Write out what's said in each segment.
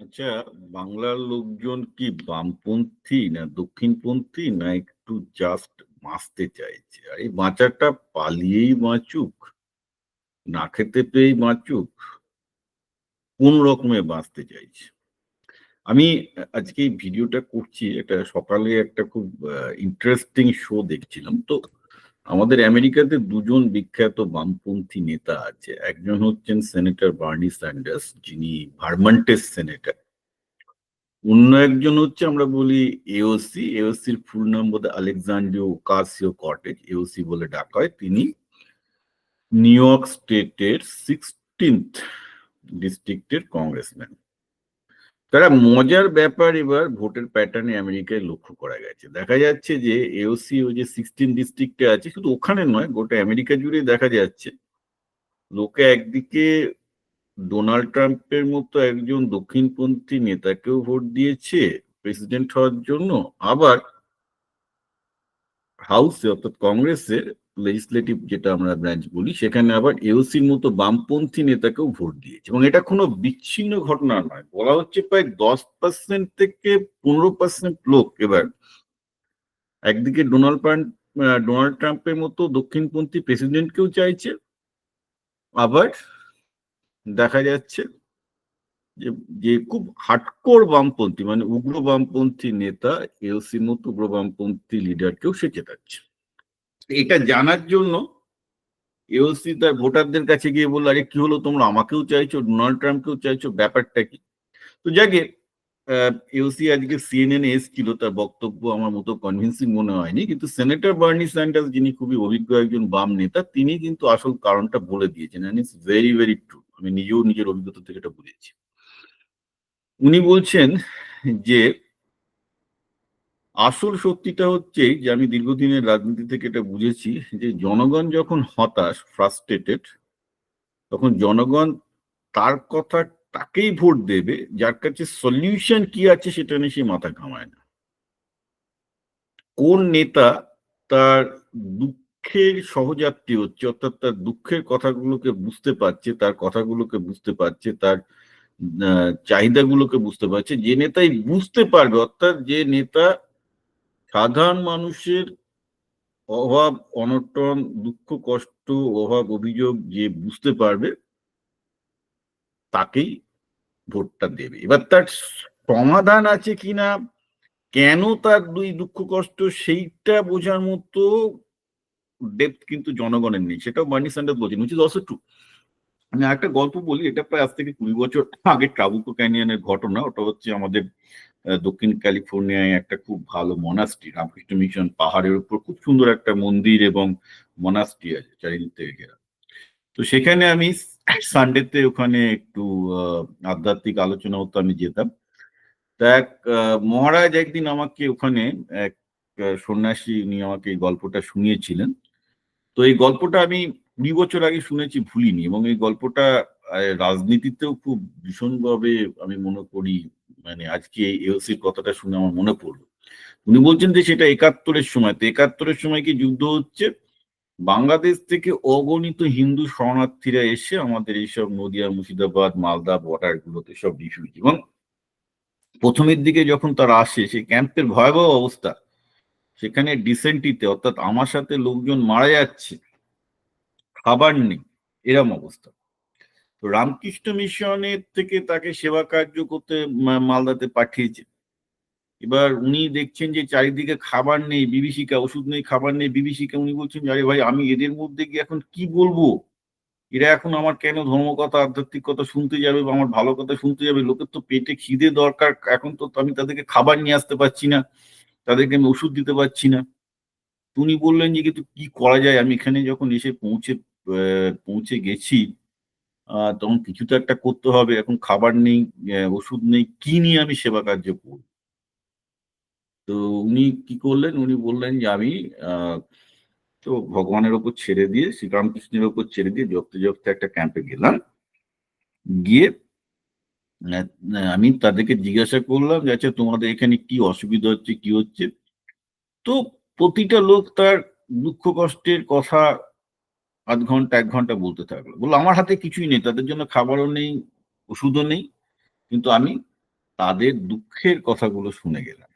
আচ্ছা বাংলার লোকজন কি বামপন্থী না দক্ষিণপন্থী না একটু জাস্ট বাঁচতে চাইছে? আর এই বাঁচাটা পালিয়েই বাঁচুক, না খেতে পেয়েই বাঁচুক, কোন রকমে বাঁচতে চাইছে? আমি আজকে এই ভিডিওটা করছি এটা সকালে একটা খুব ইন্টারেস্টিং শো দেখছিলাম। তো আমাদের আমেরিকাতে দুজন বিখ্যাত বামপন্থী নেতা আছে। একজন হচ্ছেন সেনেটর বার্নি স্যান্ডার্স যিনি ভার্মান্টের সেনেটর অন্য একজন হচ্ছে আমরা বলি এওসি এওসির ফুল নাম বোধ আলেকজান্ডিও কাসিও কটেজ এওসি বলে ডাকা হয় তিনি। নিউ ইয়র্ক স্টেটের সিক্সটিন্থ ডিস্ট্রিক্টের কংগ্রেসম্যান তারা মজার ব্যাপার এবার ভোটের প্যাটার্নে আমেরিকায় লক্ষ্য করা গেছে। দেখা যাচ্ছে যে এওসি ও যে সিক্সটিন ডিস্ট্রিক্টে আছে, শুধু ওখানে নয়, গোটা আমেরিকা জুড়ে দেখা যাচ্ছে, লোকে একদিকে ডোনাল্ড ট্রাম্পের মতো একজন দক্ষিণপন্থী নেতাকেও ভোট দিয়েছে প্রেসিডেন্ট হওয়ার জন্য, আবার হাউসে অর্থাৎ কংগ্রেসের লেজিসলেটিভ যেটা আমরা ব্রাঞ্চ বলি, সেখানে আবার এওসির মতো বামপন্থী নেতাকেও ভোট দিয়েছে। এবং এটা কোনো বিচ্ছিন্ন ঘটনা নয়। বলা হচ্ছে প্রায় দশ পার্সেন্ট থেকে পনেরো পার্সেন্ট লোক এবার একদিকে ডোনাল্ড ট্রাম্প ডোনাল্ড ট্রাম্পের মতো দক্ষিণপন্থী প্রেসিডেন্টকেও চাইছে। আবার দেখা যাচ্ছে যে যে খুব হাটকোর বামপন্থী মানে উগ্র বামপন্থী নেতা এলসির মতো উগ্র বামপন্থী লিডারকেও সে চেতাচ্ছে এটা জানার জন্য এওসি তার ভোটারদের কাছে গিয়ে বলল, আরে, কি হলো তোমরা? আমাকেও চাইছো, ডোনাল্ড ট্রাম্পকেও চাইছো, ব্যাপারটা কি? তো যাকে এওসি আজকে সিএনএন এসছিল, তার বক্তব্য আমার মতো কনভিন্সিং মনে হয়নি, কিন্তু সেনেটর বার্নি স্যান্ডার্স যিনি খুবই অভিজ্ঞ একজন বাম নেতা, তিনি কিন্তু আসল কারণটা বলে দিয়েছেন ইটস ভেরি ভেরি ট্রু আমি নিজেও নিজের অভিজ্ঞতা থেকে এটা বুঝেছি। উনি বলছেন যে আসল সত্যিটা হচ্ছে যে, আমি দীর্ঘদিনের রাজনীতি থেকে এটা বুঝেছি যে, জনগণ যখন হতাশ ফ্রাস্ট্রেটেড তখন জনগণ তার কথা তাকেই ভোট দেবে, যার কাছে সলিউশন কি আছে সেটা নিয়ে সে মাথা ঘামায় না। কোন নেতা তার দুঃখের সহযাত্রী হচ্ছে, অর্থাৎ তার দুঃখের কথাগুলোকে বুঝতে পারছে, তার কথাগুলোকে বুঝতে পারছে, তার চাহিদাগুলোকে বুঝতে পারছে, যে নেতাই বুঝতে পারবে, অর্থাৎ যে নেতা সাধারণ মানুষের অভাব, অনটন, দুঃখ, কষ্ট, অভাব, অভিযোগ যে বুঝতে পারবে, তাকেই ভোটটা দেবে। এবার তার সমাধান আছে কিনা, কেন তার দুই দুঃখ, কষ্ট, সেইটা বোঝার মতো ডেপথ কিন্তু জনগণের নেই। সেটাও বার্নি স্যান্ডার্স বলছেন উচিত অলসো ট্রু আমি একটা গল্প বলি, এটা প্রায় আজ থেকে কুড়ি বছর আগে ট্রাবুকো ক্যানিয়নের ঘটনা। ওটা হচ্ছে আমাদের দক্ষিণ ক্যালিফোর্নিয়ায় একটা খুব ভালো মনাস্ট্রি, রামকৃষ্ণ মিশন পাহাড়ের উপর খুব সুন্দর একটা মন্দির এবং মনাস্ট্রি আছে চারিদিক থেকে ঘেরা। তো সেখানে আমি সানডেতে ওখানে একটু আধ্যাত্মিক আলোচনা হতো, আমি যেতাম। তা এক মহারাজ একদিন আমাকে ওখানে এক সন্ন্যাসী উনি আমাকে এই গল্পটা শুনিয়েছিলেন। তো এই গল্পটা আমি কুড়ি বছর আগে শুনেছি, ভুলিনি এবং এই গল্পটা রাজনীতিতেও খুব ভীষণভাবে আমি মনে করি মানে আজকে এওসির কথাটা শুনে আমার মনে পড়ল। উনি বলছেন যে সেটা একাত্তরের সময়, তো একাত্তরের সময় কি যুদ্ধ হচ্ছে? বাংলাদেশ থেকে অগণিত হিন্দু শরণার্থীরা এসে আমাদের এইসব নদিয়া, মুর্শিদাবাদ, মালদা বর্ডার গুলোতে সব রিফিউজি এবং প্রথমের দিকে যখন তারা আসে, সেই ক্যাম্পের ভয়াবহ অবস্থা, সেখানে ডিসেন্টিতে অর্থাৎ আমার সাথে লোকজন মারা যাচ্ছে খাবার নেই, এরম অবস্থা। তো রামকৃষ্ণ মিশনের থেকে তাকে সেবা কার্য করতে মালদাতে পাঠিয়েছে এবার উনি দেখছেন যে চারিদিকে খাবার নেই, বিভীষিকা, ওষুধ নেই, খাবার নেই, বিভীষিকা, উনি বলছেন, আরে ভাই, আমি এদের মধ্যে গিয়ে এখন কি বলব? এরা এখন আমার কেন ধর্মকথা আধ্যাত্মিক কথা শুনতে যাবে বা আমার ভালো কথা শুনতে যাবে? লোকের তো পেটে খিদে দরকার, এখন তো আমি তাদেরকে খাবার নিয়ে আসতে পারছি না, তাদেরকে আমি ওষুধ দিতে পারছি না। উনি বললেন যে, কিন্তু কি করা যায়? আমি এখানে যখন এসে পৌঁছে পৌঁছে গেছি। তখন কিছু তো একটা করতে হবে, এখন খাবার নেই ওষুধ নেই, কি নিয়ে আমি সেবা কার্য করব? তো উনি কি করলেন, উনি বললেন যে আমি তো ভগবানের ওপর ছেড়ে দিয়ে, শ্রীরামকৃষ্ণের ওপর ছেড়ে দিয়ে জপতে জপতে একটা ক্যাম্পে গেলাম। গিয়ে আমি তাদেরকে জিজ্ঞাসা করলাম যে আচ্ছা তোমাদের এখানে কি অসুবিধা হচ্ছে, কি হচ্ছে? তো প্রতিটা লোক তার দুঃখ কষ্টের কথা আধ ঘণ্টা, এক ঘণ্টা বলতে থাকল। বলল, আমার হাতে কিছুই নেই, তাদের জন্য খাবারও নেই, ওষুধও নেই। কিন্তু আমি তাদের দুঃখের কথাগুলো শুনে গেলাম।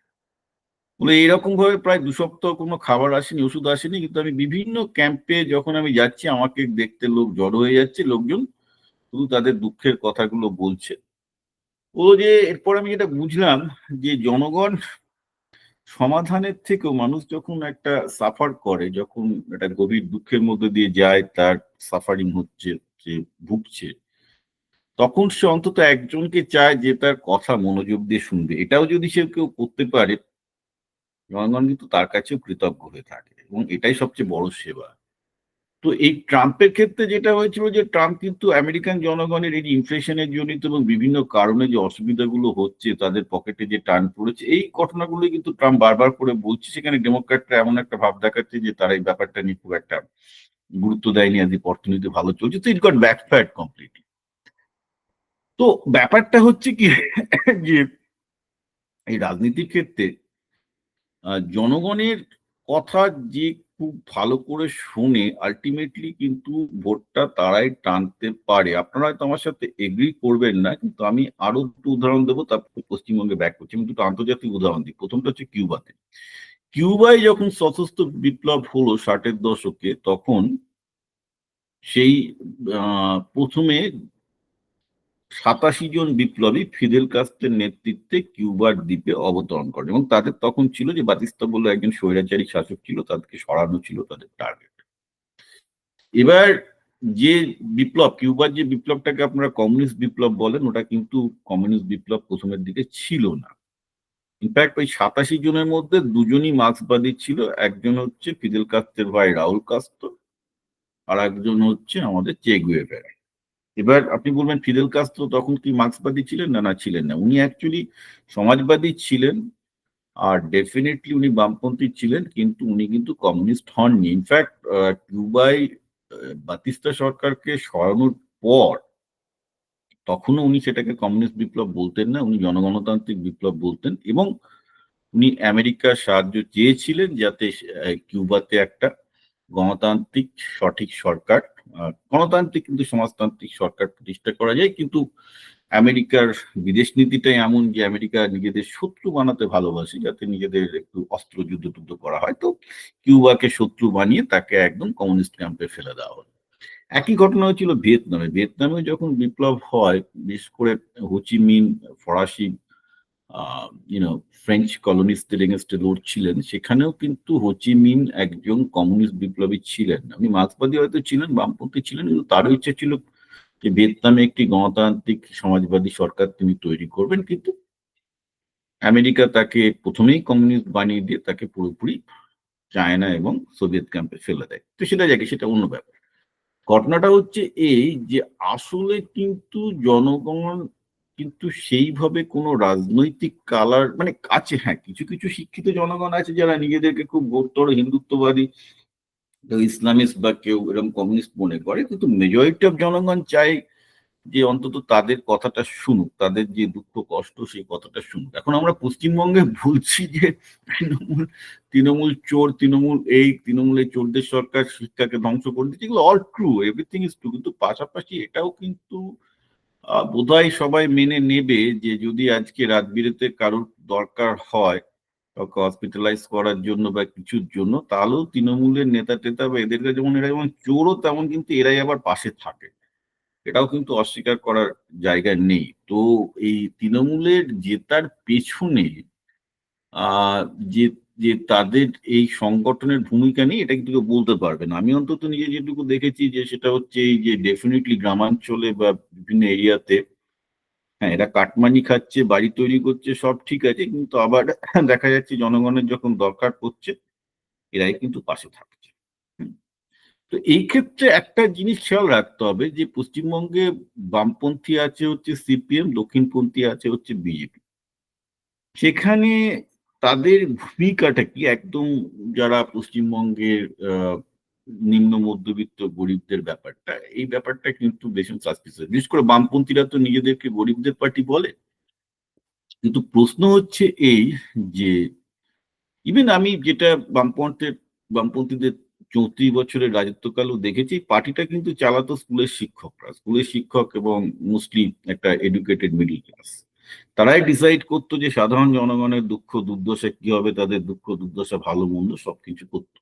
বলে এইরকম ভাবে প্রায় দু সপ্তাহ কোনো খাবার আসেনি, ওষুধ আসেনি, কিন্তু আমি বিভিন্ন ক্যাম্পে যখন আমি যাচ্ছি, আমাকে দেখতে লোক জড়ো হয়ে যাচ্ছে, লোকজন শুধু তাদের দুঃখের কথাগুলো বলছে। ও যে, এরপর আমি যেটা বুঝলাম যে, জনগণ সমাধানের থেকেও মানুষ যখন একটা সাফার করে, যখন একটা গভীর দুঃখের মধ্যে দিয়ে যায়, তার সাফারিং হচ্ছে যে ভুগছে, তখন সে অন্তত একজনকে চায় যে তার কথা মনোযোগ দিয়ে শুনবে। এটাও যদি সে কেউ করতে পারে, জনগণ কিন্তু তার কাছেও কৃতজ্ঞ হয়ে থাকে এবং এটাই সবচেয়ে বড় সেবা। তো এই ট্রাম্পের ক্ষেত্রে যেটা হয়েছিল যে ট্রাম্প কিন্তু আমেরিকান জনগণের এই ইনফ্লেশনের জনিত এবং বিভিন্ন কারণে যে অসুবিধাগুলো হচ্ছে, তাদের পকেটে যে টান পড়েছে, এই ঘটনাগুলো কিন্তু ট্রাম্প বারবার করে বলছে। সেখানে ডেমোক্র্যাটরা এমন একটা ভাব দেখাচ্ছে যে তারা এই ব্যাপারটা নিয়ে খুব একটা গুরুত্ব দেয়নি আজ অর্থনীতি ভালো চলছে। তো ইট গট ব্যাকফায়ার্ড কমপ্লিটলি তো ব্যাপারটা হচ্ছে কি যে এই রাজনীতির ক্ষেত্রে জনগণের কথা যে খুব ভালো করে শুনে আলটিমেটলি কিন্তু ভোটটা তারাই টানতে পারে। আপনারা হয়তো আমার সাথে এগ্রি করবেন না, কিন্তু আমি আরও দুটো উদাহরণ দেবো, তারপর পশ্চিমবঙ্গে ব্যাক করছি। আমি দুটো আন্তর্জাতিক উদাহরণ দিই। প্রথমটা হচ্ছে কিউবাতে। কিউবায় যখন সশস্ত্র বিপ্লব হলো ষাটের দশকে, তখন সেই প্রথমে সাতাশি জন বিপ্লবী ফিদেল কাস্টের নেতৃত্বে কিউবার দ্বীপে অবতরণ করেন এবং তাদের তখন ছিল যে বাতিস্তা বলে একজন স্বৈরাচারী শাসক ছিল, তাদেরকে সরানো ছিল তাদের টার্গেট এবার যে বিপ্লব, কিউবার যে বিপ্লবটাকে আপনারা কমিউনিস্ট বিপ্লব বলেন, ওটা কিন্তু কমিউনিস্ট বিপ্লব প্রথমের দিকে ছিল না। ইনফ্যাক্ট ওই সাতাশি জনের মধ্যে দুজনই মার্ক্সবাদী ছিল, একজন হচ্ছে ফিদেল কাস্তের ভাই রাহুল কাস্ত, আর একজন হচ্ছে আমাদের চেগুয়েভেরা। এবার আপনি বলবেন ফিদেল কাস্ত্রো তখন কি মার্ক্সবাদী ছিলেন? না না, ছিলেন না। উনি অ্যাকচুয়ালি সমাজবাদী ছিলেন আর ডেফিনেটলি উনি বামপন্থী ছিলেন, কিন্তু উনি কিন্তু কমিউনিস্ট হননি। ইনফ্যাক্ট কিউবাই বাতিস্তা সরকারকে সরানোর পর তখনও উনি সেটাকে কমিউনিস্ট বিপ্লব বলতেন না, উনি জনগণতান্ত্রিক বিপ্লব বলতেন এবং উনি আমেরিকার সাহায্য চেয়েছিলেন যাতে কিউবাতে একটা গণতান্ত্রিক সঠিক সরকার গণতান্ত্রিক কিন্তু সমাজতান্ত্রিক সরকার প্রতিষ্ঠা করা যায়, কিন্তু আমেরিকার বিদেশ নীতিটাই এমন যে আমেরিকা নিজেদের শত্রু বানাতে ভালোবাসে যাতে নিজেদের একটু অস্ত্র যুদ্ধ টুদ্ধ করা হয়। তো কিউবাকে শত্রু বানিয়ে তাকে একদম কমিউনিস্ট ক্যাম্পে ফেলে দেওয়া হলো। একই ঘটনা হয়েছিল ভিয়েতনামে। ভিয়েতনামে যখন বিপ্লব হয় বিশেষ করে হুচিমিন ফরাসি ইউনো ফ্রেঞ্চ কলোনিস্টদের এগেনস্টে লড়ছিলেন সেখানেও কিন্তু হোচিমিন একজন কমিউনিস্ট বিপ্লবী ছিলেন। আপনি মার্ক্সবাদী হয়তো ছিলেন, বামপন্থী ছিলেন, কিন্তু তারও ইচ্ছা ছিল যে ভিয়েতনামে একটি গণতান্ত্রিক সমাজবাদী সরকার তিনি তৈরি করবেন। কিন্তু আমেরিকা তাকে প্রথমেই কমিউনিস্ট বানিয়ে দিয়ে তাকে পুরোপুরি চায়না এবং সোভিয়েত ক্যাম্পে ফেলে দেয়। তো সেটা যাকে, সেটা অন্য ব্যাপার। ঘটনাটা হচ্ছে এই যে, আসলে কিন্তু জনগণ কিন্তু সেইভাবে কোনো রাজনৈতিক কালার মানে কাছে হ্যাঁ কিছু কিছু শিক্ষিত জনগণ আছে যারা নিজেদেরকে খুব গোত্তর হিন্দুত্ববাদী ইসলামিস্ট বা কেউ এরকম কমিউনিস্ট মনে করে, কিন্তু মেজরিটি অফ জনগণ চাই যে অন্তত তাদের কথাটা শুনুক, তাদের যে দুঃখ, কষ্ট, সেই কথাটা শুনুক। এখন আমরা পশ্চিমবঙ্গে বলছি যে তৃণমূল তৃণমূল চোর, তৃণমূল এই তৃণমূলের চোরদের সরকার শিক্ষাকে ধ্বংস করে দিচ্ছে, এগুলো all true everything is true কিন্তু পাশাপাশি এটাও কিন্তু বোধহয় সবাই মেনে নেবে যে যদি আজকে রাত বিরেতে কারোর দরকার হয়, কাউকে হসপিটালাইজ করার জন্য বা কিছুর জন্য, তাহলেও তৃণমূলের নেতা টেতা বা এদেরকে যেমন এরা যেমন চোরও তেমন কিন্তু এরাই আবার পাশে থাকে। এটাও কিন্তু অস্বীকার করার জায়গা নেই। তো এই তৃণমূলের জেতার পেছনে যে যে তাদের এই সংগঠনের ভূমিকা নেই এটা কিন্তু বলতে পারবে না। আমি অন্তত নিজে যেটুকু দেখেছি যে সেটা হচ্ছে এই যে ডেফিনেটলি গ্রামাঞ্চলে বা বিভিন্ন এরিয়াতে হ্যাঁ এরা কাটমানি খাচ্ছে, বাড়ি তৈরি করছে, সব ঠিক আছে, কিন্তু আবার দেখা যাচ্ছে জনগণের যখন দরকার পড়ছে, এরাই কিন্তু পাশে থাকছে। তো এই ক্ষেত্রে একটা জিনিস খেয়াল রাখতে হবে যে পশ্চিমবঙ্গে বামপন্থী আছে হচ্ছে সিপিএম, দক্ষিণপন্থী আছে হচ্ছে বিজেপি। সেখানে তাদের ভূমিকাটা কি? একদম যারা পশ্চিমবঙ্গের নিম্ন মধ্যবিত্ত গরিবদের ব্যাপারটা, এই ব্যাপারটা কিন্তু বেশি সাসপিসিয়াস বিশেষ করে বামপন্থীরা তো নিজেদেরকে গরিবদের পার্টি বলে। কিন্তু প্রশ্ন হচ্ছে এই যে ইভেন আমি যেটা বামপন্থের, বামপন্থীদের চৌত্রিশ বছরের রাজত্বকালও দেখেছি, পার্টিটা কিন্তু চালাতো স্কুলের শিক্ষকরা। স্কুলের শিক্ষক এবং মোস্টলি একটা এডুকেটেড মিডিল ক্লাস তারাই ডিসাইড করতো যে সাধারণ জনগণের দুঃখ, দুর্দশা কি হবে, তাদের দুঃখ, দুর্দশা, ভালো, মন্দ সবকিছু করতো।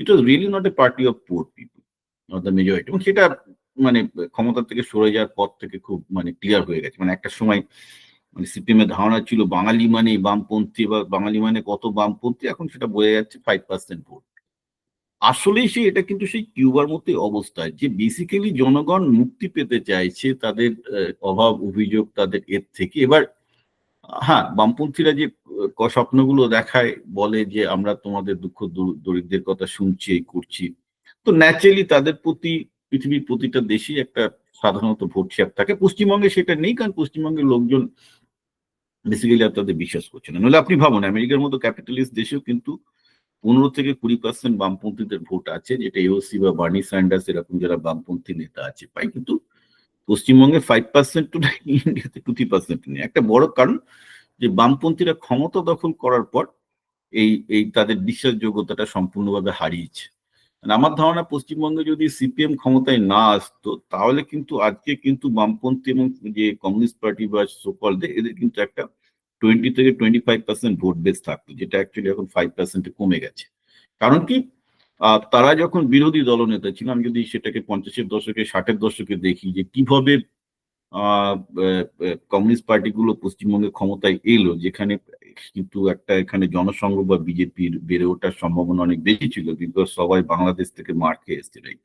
It was really not a party of poor people not the majority এবং সেটা মানে ক্ষমতা থেকে সরে যাওয়ার পর থেকে খুব মানে ক্লিয়ার হয়ে গেছে। মানে একটা সময় মানে সিপিএম এর ধারণা ছিল বাঙালি মানে বামপন্থী বা বাঙালি মানে কত বামপন্থী, এখন সেটা বোঝা যাচ্ছে ফাইভ পার্সেন্ট ভোট। আসলেই সে, এটা কিন্তু সেই কিউবার মতোই অবস্থায় যে বেসিক্যালি জনগণ মুক্তি পেতে চাইছে তাদের অভাব, অভিযোগ তাদের এর থেকে। এবার হ্যাঁ বামপন্থীরা যে স্বপ্নগুলো দেখায়, বলে যে আমরা তোমাদের দুঃখ দরিদ্রের কথা শুনছি, করছি, তো ন্যাচারালি তাদের প্রতি, পৃথিবীর প্রতিটা দেশেই একটা সাধারণত ভোট শেয়ার থাকে। পশ্চিমবঙ্গে সেটা নেই, কারণ পশ্চিমবঙ্গের লোকজন বেসিক্যালি আর তাদের বিশ্বাস করছে না। নাহলে আপনি ভাবুন, আমেরিকার মতো ক্যাপিটালিস্ট দেশেও কিন্তু পনেরো থেকে কুড়ি পার্সেন্ট বামপন্থীদের ভোট আছে, যেটা এওসি বা বার্নি স্যান্ডার্স এরকম যারা বামপন্থী নেতা আছে পাই কিন্তু পশ্চিমবঙ্গে ফাইভ পার্সেন্ট টু ইন্ডিয়াতে টু থ্রি পার্সেন্ট নেই। একটা বড় কারণ যে বামপন্থীরা ক্ষমতা দখল করার পর এই এই তাদের বিশ্বাসযোগ্যতাটা সম্পূর্ণভাবে হারিয়েছে। আমার ধারণা পশ্চিমবঙ্গে যদি সিপিএম ক্ষমতায় না আসতো, তাহলে কিন্তু আজকে কিন্তু বামপন্থী এবং যে কমিউনিস্ট পার্টি বা সোকলদের এদের কিন্তু একটা টোয়েন্টি থেকে twenty five percent vote base থাকতো, যেটা অ্যাকচুয়ালি এখন ফাইভ পার্সেন্টে কমে গেছে। কারণ কি? তারা যখন বিরোধী দলনেতা ছিল, আমি যদি সেটাকে পঞ্চাশের দশকে, ষাটের দশকে দেখি যে কীভাবে কমিউনিস্ট পার্টিগুলো পশ্চিমবঙ্গে ক্ষমতায় এলো, যেখানে কিন্তু একটা এখানে জনসংঘ বা বিজেপির বেড়ে ওঠার সম্ভাবনা অনেক বেশি ছিল বিকজ সবাই বাংলাদেশ থেকে মার খেয়ে এসছে রাইট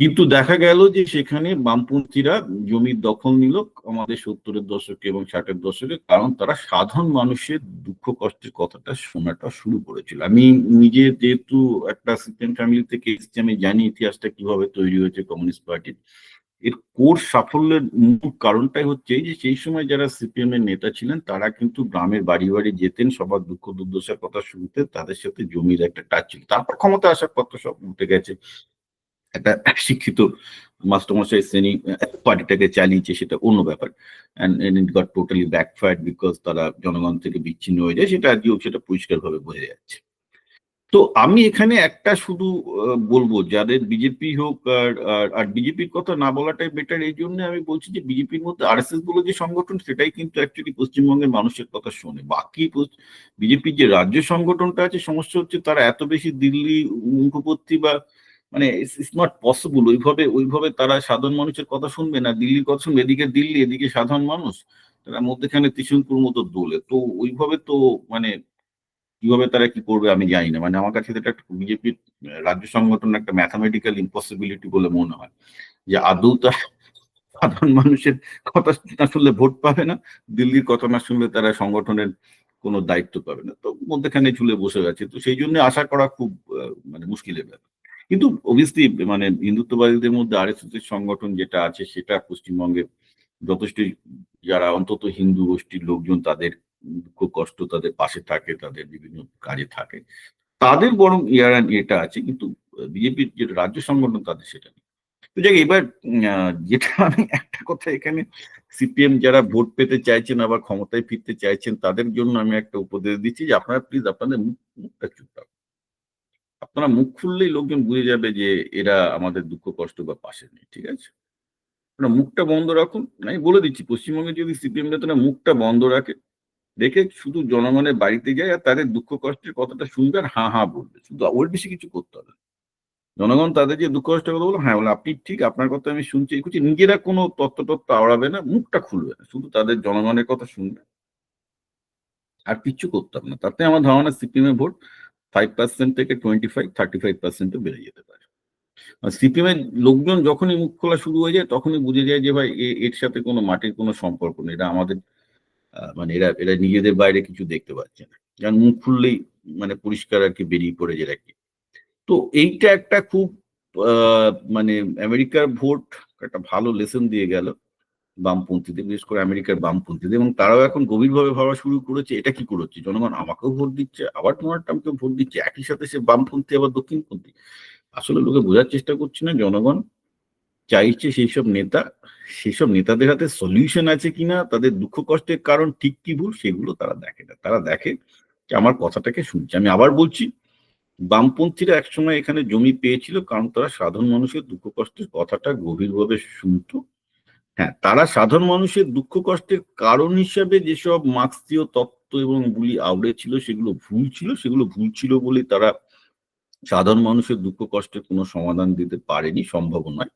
কিন্তু দেখা গেল যে সেখানে বামপন্থীরা জমির দখল নিল আমাদের সত্তরের দশকে এবং ষাটের দশকে, কারণ তারা সাধারণ মানুষের দুঃখ কষ্টের কথাটা শোনাটা শুরু করেছিল। আমি নিজে যেহেতু একটা সিপিএম ফ্যামিলি থেকে এসেছি, আমি জানি ইতিহাসটা কীভাবে তৈরি হয়েছে কমিউনিস্ট পার্টির এর কোর সাফল্যের মূল কারণটাই হচ্ছে যে সেই সময় যারা সিপিএম এর নেতা ছিলেন, তারা কিন্তু গ্রামের বাড়ি বাড়ি যেতেন, সবার দুঃখ দুর্দশার কথা শুনতেন, তাদের সাথে জমির একটা টাচ ছিল। তারপর ক্ষমতা আসার তো সব উঠে গেছে। একটা শিক্ষিত মাস্টারমশাই শ্রেণি পার্টিটাকে চালিয়েছে সেটা অন্য ব্যাপার। It got totally backfired because তারা জনগণ থেকে বিচ্ছিন্ন হয়ে যায়, সেটা আজকেও সেটা পরিষ্কারভাবে বোঝা যাচ্ছে। তো আমি এখানে একটা শুধু বলব, যাদের বিজেপি হোক আর আর বিজেপির কথা না বলাটাই বেটার এই জন্য আমি বলছি যে বিজেপির মধ্যে আর এস এস বলে যে সংগঠন, সেটাই কিন্তু অ্যাকচুয়ালি পশ্চিমবঙ্গের মানুষের কথা শোনে। বাকি বিজেপির যে রাজ্য সংগঠনটা আছে, সমস্যা হচ্ছে তারা এত বেশি দিল্লি, মুখপত্তি বা মানে ইটস নট পসিবল ওইভাবে ওইভাবে তারা সাধারণ মানুষের কথা শুনবে না। দিল্লির কথা শুনবে। এদিকে দিল্লি, এদিকে সাধারণ মানুষ। তারা মধ্যেখানে ত্রিশঙ্কুর মতো দোলে। তো ওইভাবে তো মানে কীভাবে তারা কি করবে আমি জানি না। মানে আমার কাছে এটা একটা বিজেপির, রাজ্য সংগঠন একটা ম্যাথামেটিক্যাল ইম্পসিবিলিটি বলে মনে হয়। যে আদৌ তা সাধারণ মানুষের কথা না শুনলে ভোট পাবে না। দিল্লির কথা না শুনলে তারা সংগঠনের কোনো দায়িত্ব পাবে না। তো মধ্যেখানে ঝুলে বসে গেছে তো সেই জন্য আশা করা খুব মানে মুশকিলের ব্যাপার। কিন্তু অবভিয়াসলি মানে হিন্দুত্ববাদীদের মধ্যে আর সংগঠন যেটা আছে, সেটা পশ্চিমবঙ্গে যথেষ্ট যারা অন্তত হিন্দু গোষ্ঠীর লোকজন তাদের দুঃখ, কষ্ট তাদের পাশে থাকে, তাদের বিভিন্ন কাজে থাকে। তাদের বরং ইয়ার এটা আছে, কিন্তু বিজেপির যে রাজ্য সংগঠন তাদের সেটা নেই। তো যাই এবার যেটা আমি একটা কথা এখানে সিপিএম যারা ভোট পেতে চাইছেন আবার ক্ষমতায় ফিরতে চাইছেন, তাদের জন্য আমি একটা উপদেশ দিচ্ছি যে আপনারা প্লিজ আপনাদের মুখটা চুপ রাখুন। আপনারা মুখ খুললেই লোকজন বুঝে যাবে যে এরা আমাদের দুঃখ, কষ্ট বা পাশে নেই, ঠিক আছে? আপনারা মুখটা বন্ধ রাখুন। আমি বলে দিচ্ছি, পশ্চিমবঙ্গে যদি সিপিএম নেতারা মুখটা বন্ধ রাখে, দেখে শুধু জনগণের বাড়িতে যায় আর তাদের দুঃখ, কষ্টের কথাটা শুনবে আর হাঁ হাঁ বলবে। শুধু ওর বেশি কিছু করতে হবে জনগণ তাদের যে দুঃখ কষ্টের কথা বলো হ্যাঁ বলে আপনি ঠিক আপনার কথা আমি শুনছি কিছু নিজেরা কোনো তত্ত্ব তত্ত্ব আওড়াবে না, মুখটা খুলবে না, শুধু তাদের জনগণের কথা শুনবে। আর কিচ্ছু হবে না। তাতে আমার ধারণা সিপিএম ভোট ফাইভ পার্সেন্ট থেকে টোয়েন্টি ফাইভ থার্টি ফাইভ পার্সেন্টে বেড়ে যেতে পারে। সিপিএম এর লোকজন যখনই মুখ খোলা শুরু হয়ে যায়, তখনই বুঝে যায় যে ভাই এর সাথে কোনো মাটির কোনো সম্পর্ক নেই। এটা আমাদের মানে এরা এরা নিজেদের বাইরে কিছু দেখতে পাচ্ছে না। কারণ মুখ খুললেই মানে পরিষ্কার আর কি বেরিয়ে পড়ে যায় আর কি। তো এইটা একটা খুব মানে আমেরিকার ভোট একটা ভালো লেসন দিয়ে গেল। বামপন্থীদের বিশেষ করে আমেরিকার বামপন্থীদের এবং তারাও এখন গভীরভাবে ভাবা শুরু করেছে, এটা কি করেছে? জনগণ আমাকেও ভোট দিচ্ছে, আবার ডোনাল্ড ট্রাম্পকে ভোট দিচ্ছে, একই সাথে সে বামপন্থী, আবার দক্ষিণপন্থী। আসলে লোকে বোঝার চেষ্টা করছে না, জনগণ চাইছে সেই সব নেতা সেই সব নেতাদের হাতে সলিউশন আছে কিনা, তাদের দুঃখ কষ্টের কারণ ঠিক কি ভুল, সেগুলো তারা দেখে না। তারা দেখে যে আমার কথাটাকে শুনছে। আমি আবার বলছি, বামপন্থীরা একসময় এখানে জমি পেয়েছিল, কারণ তারা সাধারণ মানুষের দুঃখ কষ্টের কথাটা গভীরভাবে শুনতো। হ্যাঁ তারা সাধারণ মানুষের দুঃখ কষ্টের কারণ হিসাবে যেসব মার্ক্সীয় তত্ত্ব এবং গুলি আউড়ে ছিল, সেগুলো ভুল ছিল, সেগুলো ভুল ছিল বলে তারা সাধারণ মানুষের দুঃখ কষ্টের কোনো সমাধান দিতে পারেনি, সম্ভব নয়।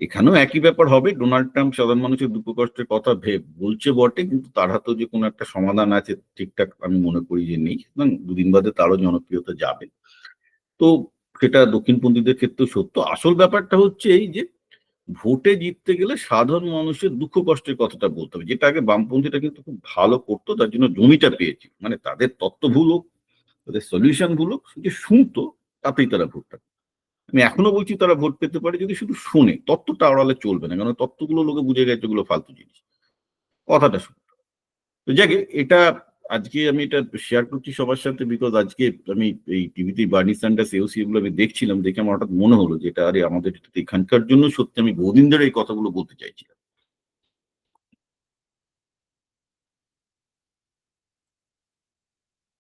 এখানেও একই ব্যাপার হবে, ডোনাল্ড ট্রাম্প সাধারণ মানুষের দুঃখ কষ্টের কথা ভেব বলছে বটে, কিন্তু তার হাতেও যে কোনো একটা সমাধান আছে, ঠিকঠাক আমি মনে করি যে নেই দুদিন বাদে তারও জনপ্রিয়তা যাবে। তো সেটা দক্ষিণপন্থীদের ক্ষেত্রেও সত্য। আসল ব্যাপারটা হচ্ছে এই যে ভোটে জিততে গেলে সাধারণ মানুষের দুঃখ কষ্টের কথাটা বলতে হবে। যেটা আগে বামপন্থীটা কিন্তু খুব ভালো করতো, তার জন্য জমিটা পেয়েছে। মানে তাদের তত্ত্ব ভুল হোক, তাদের সলিউশন ভুল হোক, যে শুনতো, তাতেই তারা ভোটটা আমি এখনও বলছি তারা ভোট পেতে পারে যদি শুধু শোনে, তত্ত্বটা আড়ালে চলবে না কারণ তত্ত্বগুলো লোকে বুঝে গেছে, এগুলো ফালতু জিনিস। কথাটা শুনতে। তো যাকে, এটা আজকে আমি এটা শেয়ার করছি সবার সাথে বিকজ আজকে আমি এই টিভিতে বার্নি স্যান্ডার্স এওসি এগুলো আমি দেখছিলাম, দেখে আমার হঠাৎ মনে হলো যে এটা আরে আমাদের এখানকার জন্য সত্যি আমি বহুদিন ধরে এই কথাগুলো বলতে চাইছিলাম।